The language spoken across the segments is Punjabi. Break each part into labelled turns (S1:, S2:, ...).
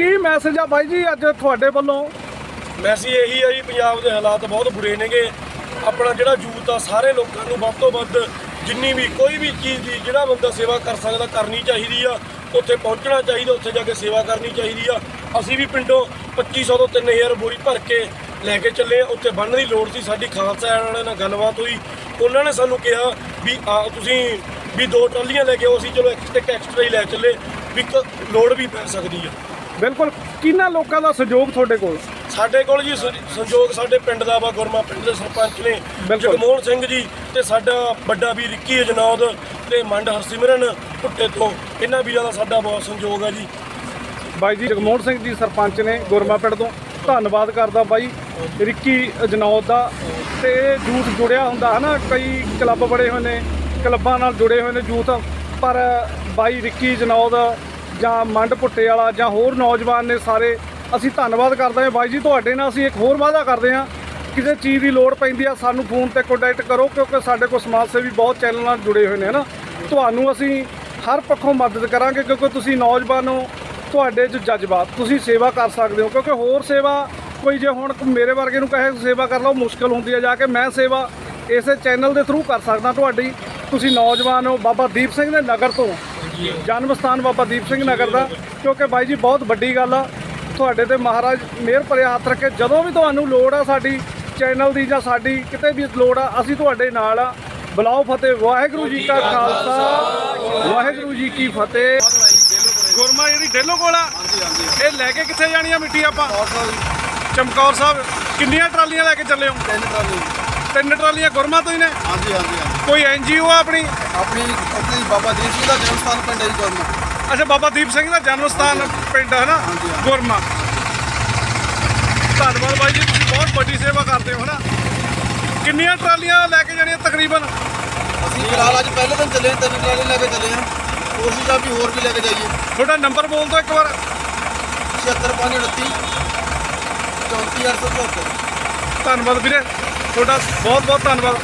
S1: ਕੀ ਮੈਸੇਜ ਆ ਬਾਈ ਜੀ ਅੱਜ ਤੁਹਾਡੇ ਵੱਲੋਂ?
S2: ਮੈਸੇਜ ਇਹੀ ਆ ਜੀ, ਪੰਜਾਬ ਦੇ ਹਾਲਾਤ ਬਹੁਤ ਬੁਰੇ ਨੇਗੇ। ਆਪਣਾ ਜਿਹੜਾ ਯੂਥ ਆ, ਸਾਰੇ ਲੋਕਾਂ ਨੂੰ ਵੱਧ ਤੋਂ ਵੱਧ ਜਿੰਨੀ ਵੀ ਕੋਈ ਵੀ ਚੀਜ਼ ਦੀ, ਜਿਹੜਾ ਬੰਦਾ ਸੇਵਾ ਕਰ ਸਕਦਾ, ਕਰਨੀ ਚਾਹੀਦੀ ਆ। ਉੱਥੇ ਪਹੁੰਚਣਾ ਚਾਹੀਦਾ, ਉੱਥੇ ਜਾ ਕੇ ਸੇਵਾ ਕਰਨੀ ਚਾਹੀਦੀ ਆ। ਅਸੀਂ ਵੀ ਪਿੰਡੋਂ 2500 ਤੋਂ 3000 ਬੋਰੀ ਭਰ ਕੇ ਲੈ ਕੇ ਚੱਲੇ ਉੱਥੇ ਬੰਨ੍ਹਣ ਦੀ ਲੋੜ ਸੀ, ਸਾਡੀ ਖਾਲਸਾ ਐਡ ਵਾਲਿਆਂ ਨਾਲ ਗੱਲਬਾਤ ਹੋਈ। ਉਹਨਾਂ ਨੇ ਸਾਨੂੰ ਕਿਹਾ ਵੀ, ਆ, ਤੁਸੀਂ ਵੀ ਦੋ ਟਰਾਲੀਆਂ ਲੈ ਕੇ ਆਓ, ਅਸੀਂ ਚਲੋ ਇੱਕ ਇੱਕ ਐਕਸਟਰਾ ਹੀ ਲੈ ਚੱਲੇ। ਵੀ ਕ- ਲੋੜ ਵੀ ਪੈ ਸਕਦੀ ਆ।
S1: ਬਿਲਕੁਲ ਕਿੰਨਾ ਲੋਕਾਂ ਦਾ ਸਹਿਯੋਗ ਤੁਹਾਡੇ ਕੋਲ?
S2: ਸਾਡੇ ਕੋਲ ਜੀ ਸੰਯੋਗ ਸਾਡੇ ਪਿੰਡ ਦਾ ਵਾ ਗੁਰਮਾ ਪਿੰਡ ਦੇ ਸਰਪੰਚ ਨੇ।
S1: ਬਿਲਕੁਲ।
S2: ਜਗਮੋਹਨ ਸਿੰਘ ਜੀ ਤੇ ਸਾਡਾ ਵੱਡਾ ਵੀ ਰਿੱਕੀ ਅਜਨੌਦ ਤੇ ਮੰਡ ਹਰਸਿਮਰਨ ਭੁੱਟੇ ਤੋਂ। ਇਹਨਾਂ ਵੀਰਾਂ ਦਾ ਸਾਡਾ ਬਹੁਤ ਸੰਯੋਗ ਆ ਜੀ।
S1: ਬਾਈ ਜੀ ਜਗਮੋਹਨ ਸਿੰਘ ਜੀ ਸਰਪੰਚ ਨੇ ਗੁਰਮਾ ਪਿੰਡ ਤੋਂ ਧੰਨਵਾਦ ਕਰਦਾ ਬਾਈ। ਰਿੱਕੀ ਜਨੌਦ ਦਾ ਤੇ ਜੂਥ ਜੁੜਿਆ ਹੁੰਦਾ ਹਨਾ ਕਈ ਕਲੱਬ ਬੜੇ ਹੋਏ ਨੇ ਕਲੱਬਾਂ ਨਾਲ ਜੁੜੇ ਹੋਏ ਨੇ ਜੂਥ। ਪਰ ਬਾਈ ਰਿੱਕੀ ਜਨੌਦ ਜਾਂ ਮੰਡ ਭੁੱਟੇ ਵਾਲਾ ਜਾਂ ਹੋਰ ਨੌਜਵਾਨ ਨੇ ਸਾਰੇ, ਅਸੀਂ ਧੰਨਵਾਦ ਕਰਦੇ ਹਾਂ। ਬਾਈ ਜੀ, ਤੁਹਾਡੇ ਨਾਲ ਅਸੀਂ ਇੱਕ ਹੋਰ ਵਾਅਦਾ ਕਰਦੇ ਹਾਂ। ਕਿਸੇ ਚੀਜ਼ ਦੀ ਲੋੜ ਪੈਂਦੀ ਆ, ਸਾਨੂੰ ਫੋਨ ਤੇ ਕੰਟੈਕਟ ਕਰੋ, ਕਿਉਂਕਿ ਸਾਡੇ ਕੋਲ ਸਮਾਜ ਸੇਵੀ ਬਹੁਤ ਚੈਨਲ ਨਾਲ ਜੁੜੇ ਹੋਏ ਨੇ, ਹਨਾ? ਤੁਹਾਨੂੰ ਅਸੀਂ ਹਰ ਪੱਖੋਂ ਮਦਦ ਕਰਾਂਗੇ, ਕਿਉਂਕਿ ਤੁਸੀਂ ਨੌਜਵਾਨ ਹੋ, ਤੁਹਾਡੇ 'ਚ ਜਜ਼ਬਾ। ਤੁਸੀਂ ਸੇਵਾ ਕਰ ਸਕਦੇ ਹੋ, ਕਿਉਂਕਿ ਹੋਰ ਸੇਵਾ, ਕੋਈ ਜੇ ਹੁਣ ਮੇਰੇ ਵਰਗੇ ਨੂੰ ਕਹੇ, ਸੇਵਾ ਕਰ ਲਓ, ਮੁਸ਼ਕਲ ਹੁੰਦੀ ਹੈ ਜਾ ਕੇ, ਮੈਂ ਸੇਵਾ ਇਸੇ ਚੈਨਲ ਦੇ ਥਰੂ ਕਰ ਸਕਦਾ ਤੁਹਾਡੀ। ਤੁਸੀਂ ਨੌਜਵਾਨ ਹੋ, ਬਾਬਾ ਦੀਪ ਸਿੰਘ ਦੇ ਨਗਰ ਤੋਂ। ਜਨਮ ਸਥਾਨ ਬਾਬਾ ਦੀਪ ਸਿੰਘ ਨਗਰ ਦਾ ਕਿਉਂਕਿ ਬਾਈ ਜੀ ਬਹੁਤ ਵੱਡੀ ਗੱਲ ਆ। ਤੁਹਾਡੇ ਤੇ ਮਹਾਰਾਜ ਮਿਹਰ ਭਰਿਆ ਹੱਥ ਰੱਖੇ। ਜਦੋਂ ਵੀ ਤੁਹਾਨੂੰ ਲੋੜ ਆ ਸਾਡੀ ਚੈਨਲ ਦੀ ਜਾਂ ਸਾਡੀ ਕਿਤੇ ਵੀ ਲੋੜ ਆ ਅਸੀਂ ਤੁਹਾਡੇ ਨਾਲ ਆ। ਬੁਲਾਓ ਫਤਿਹ। ਵਾਹਿਗੁਰੂ ਜੀ ਕਾ ਖਾਲਸਾ। ਵਾਹਿਗੁਰੂ ਜੀ ਕੀ ਫਤਿਹ। ਗੁਰਮਾ ਜਿਹੜੀ ਡੇਲੋ ਕੋਲ ਆ ਇਹ ਲੈ ਕੇ ਕਿੱਥੇ ਜਾਣੀ ਆ ਮਿੱਟੀ ਆਪਾਂ? ਚਮਕੌਰ ਸਾਹਿਬ ਕਿੰਨੀਆਂ ਟਰਾਲੀਆਂ ਲੈ ਕੇ ਚੱਲੇ ਹੋ?
S3: ਤਿੰਨ ਟਰਾਲੀ।
S1: ਤਿੰਨ ਟਰਾਲੀਆਂ ਗੁਰਮਾ ਤੋਂ ਹੀ ਨੇ।
S3: ਹਾਂਜੀ ਹਾਂਜੀ ਹਾਂਜੀ।
S1: ਕੋਈ ਐਨਜੀਓ ਆ ਆਪਣੀ?
S3: ਆਪਣੀ ਉੱਥੇ ਬਾਬਾ ਦੀਪ ਸਿੰਘ ਦਾ ਜਨਮ ਸਥਾਨ ਪਿੰਡ ਹੈ ਜੀ ਗੌਰਮੈਂਟ
S1: ਅੱਛਾ ਬਾਬਾ ਦੀਪ ਸਿੰਘ ਦਾ ਜਨਮ ਸਥਾਨ ਪਿੰਡ ਹੈ ਨਾ?
S3: ਹਾਂਜੀ, ਹਾਂਜੀ।
S1: ਗੁਰਮਾ ਧੰਨਵਾਦ ਬਾਈ ਜੀ ਤੁਸੀਂ ਬਹੁਤ ਵੱਡੀ ਸੇਵਾ ਕਰਦੇ ਹੋ ਹਨਾ ਕਿੰਨੀਆਂ ਟਰਾਲੀਆਂ ਲੈ ਕੇ ਜਾਣੀਆਂ ਤਕਰੀਬਨ?
S3: ਅਸੀਂ ਫਿਲਹਾਲ ਅੱਜ ਪਹਿਲੇ ਦਿਨ ਚੱਲੇ ਹਾਂ, ਤਿੰਨ ਟਰਾਲੀ ਲੈ ਕੇ ਚੱਲੇ ਹਾਂ। ਕੋਸ਼ਿਸ਼ ਆ ਵੀ ਹੋਰ ਵੀ ਲੈ ਕੇ ਜਾਈਏ।
S1: ਤੁਹਾਡਾ ਨੰਬਰ ਬੋਲ ਦਿਓ ਇੱਕ ਵਾਰ।
S3: 76529 34874
S1: ਧੰਨਵਾਦ ਵੀਰੇ। ਤੁਹਾਡਾ ਬਹੁਤ ਬਹੁਤ ਧੰਨਵਾਦ।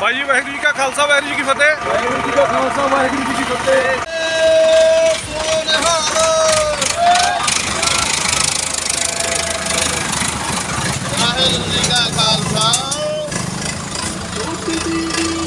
S1: ਭਾਈ ਜੀ, ਵਾਹਿਗੁਰੂ ਜੀ ਕਾ ਖਾਲਸਾ, ਵਾਹਿਗੁਰੂ ਜੀ ਕੀ ਫਤਿਹ।
S3: ਵਾਹਿਗੁਰੂ ਜੀ ਕਾ ਖਾਲਸਾ, ਵਾਹਿਗੁਰੂ ਜੀ ਕੀ ਫਤਿਹ। Thank you.